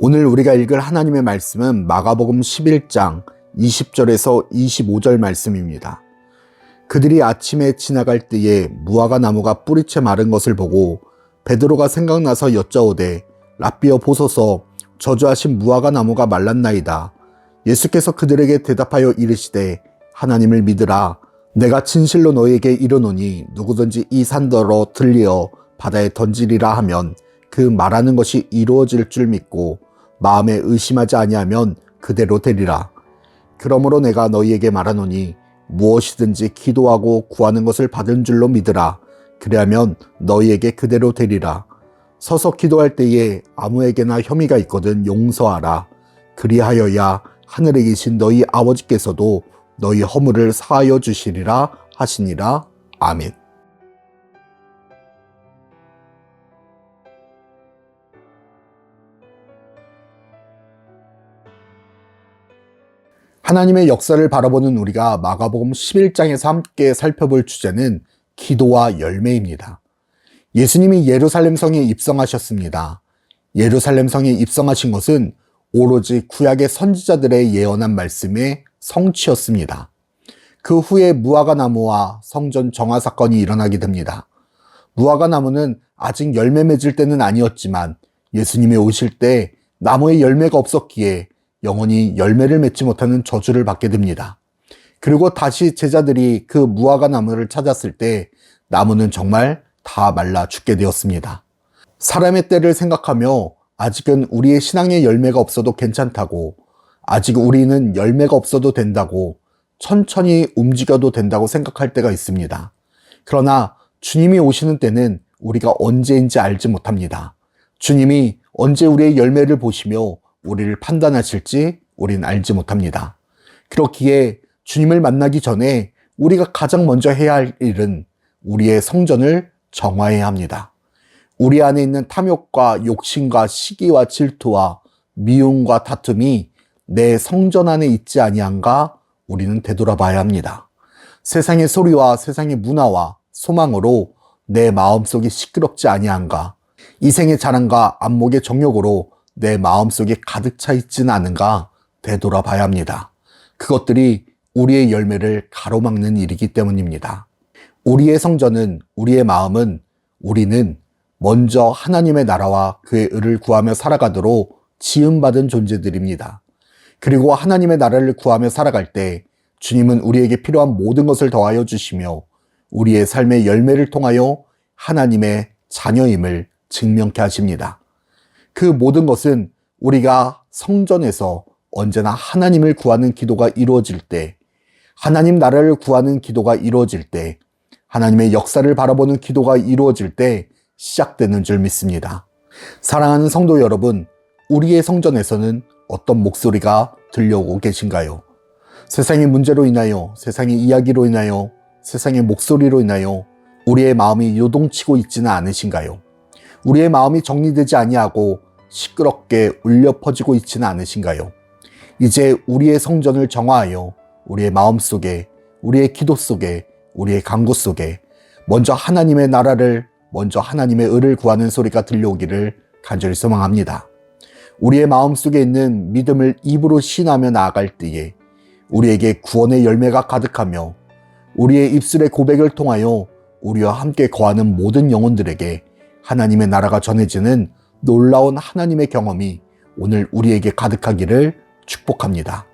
오늘 우리가 읽을 하나님의 말씀은 마가복음 11장 20절에서 25절 말씀입니다. 그들이 아침에 지나갈 때에 무화과 나무가 뿌리채 마른 것을 보고 베드로가 생각나서 여짜오되 라비어 보소서 저주하신 무화과 나무가 말랐나이다. 예수께서 그들에게 대답하여 이르시되 하나님을 믿으라 내가 진실로 너희에게 이르노니 누구든지 이 산더러 들리어 바다에 던지리라 하면 그 말하는 것이 이루어질 줄 믿고 마음에 의심하지 아니하면 그대로 되리라. 그러므로 내가 너희에게 말하노니 무엇이든지 기도하고 구하는 것을 받은 줄로 믿으라. 그리하면 너희에게 그대로 되리라. 서서 기도할 때에 아무에게나 혐의가 있거든 용서하라. 그리하여야 하늘에 계신 너희 아버지께서도 너희 허물을 사하여 주시리라 하시니라. 아멘. 하나님의 역사를 바라보는 우리가 마가복음 11장에서 함께 살펴볼 주제는 기도와 열매입니다. 예수님이 예루살렘 성에 입성하셨습니다. 예루살렘 성에 입성하신 것은 오로지 구약의 선지자들의 예언한 말씀의 성취였습니다. 그 후에 무화과 나무와 성전 정화 사건이 일어나게 됩니다. 무화과 나무는 아직 열매 맺을 때는 아니었지만 예수님이 오실 때 나무에 열매가 없었기에 영원히 열매를 맺지 못하는 저주를 받게 됩니다. 그리고 다시 제자들이 그 무화과 나무를 찾았을 때 나무는 정말 다 말라 죽게 되었습니다. 사람의 때를 생각하며 아직은 우리의 신앙의 열매가 없어도 괜찮다고, 아직 우리는 열매가 없어도 된다고, 천천히 움직여도 된다고 생각할 때가 있습니다. 그러나 주님이 오시는 때는 우리가 언제인지 알지 못합니다. 주님이 언제 우리의 열매를 보시며 우리를 판단하실지 우리는 알지 못합니다. 그렇기에 주님을 만나기 전에 우리가 가장 먼저 해야 할 일은 우리의 성전을 정화해야 합니다. 우리 안에 있는 탐욕과 욕심과 시기와 질투와 미움과 다툼이 내 성전 안에 있지 아니한가 우리는 되돌아봐야 합니다. 세상의 소리와 세상의 문화와 소망으로 내 마음속이 시끄럽지 아니한가 이생의 자랑과 안목의 정욕으로 내 마음속에 가득 차 있지는 않은가 되돌아봐야 합니다. 그것들이 우리의 열매를 가로막는 일이기 때문입니다. 우리의 성전은 우리의 마음은 우리는 먼저 하나님의 나라와 그의 의를 구하며 살아가도록 지음받은 존재들입니다. 그리고 하나님의 나라를 구하며 살아갈 때 주님은 우리에게 필요한 모든 것을 더하여 주시며 우리의 삶의 열매를 통하여 하나님의 자녀임을 증명케 하십니다. 그 모든 것은 우리가 성전에서 언제나 하나님을 구하는 기도가 이루어질 때, 하나님 나라를 구하는 기도가 이루어질 때, 하나님의 역사를 바라보는 기도가 이루어질 때 시작되는 줄 믿습니다. 사랑하는 성도 여러분, 우리의 성전에서는 어떤 목소리가 들려오고 계신가요? 세상의 문제로 인하여, 세상의 이야기로 인하여, 세상의 목소리로 인하여 우리의 마음이 요동치고 있지는 않으신가요? 우리의 마음이 정리되지 아니하고 시끄럽게 울려 퍼지고 있지는 않으신가요? 이제 우리의 성전을 정화하여 우리의 마음 속에, 우리의 기도 속에, 우리의 강구 속에 먼저 하나님의 나라를, 먼저 하나님의 의를 구하는 소리가 들려오기를 간절히 소망합니다. 우리의 마음 속에 있는 믿음을 입으로 신하며 나아갈 때에 우리에게 구원의 열매가 가득하며 우리의 입술의 고백을 통하여 우리와 함께 거하는 모든 영혼들에게 하나님의 나라가 전해지는 놀라운 하나님의 경험이 오늘 우리에게 가득하기를 축복합니다.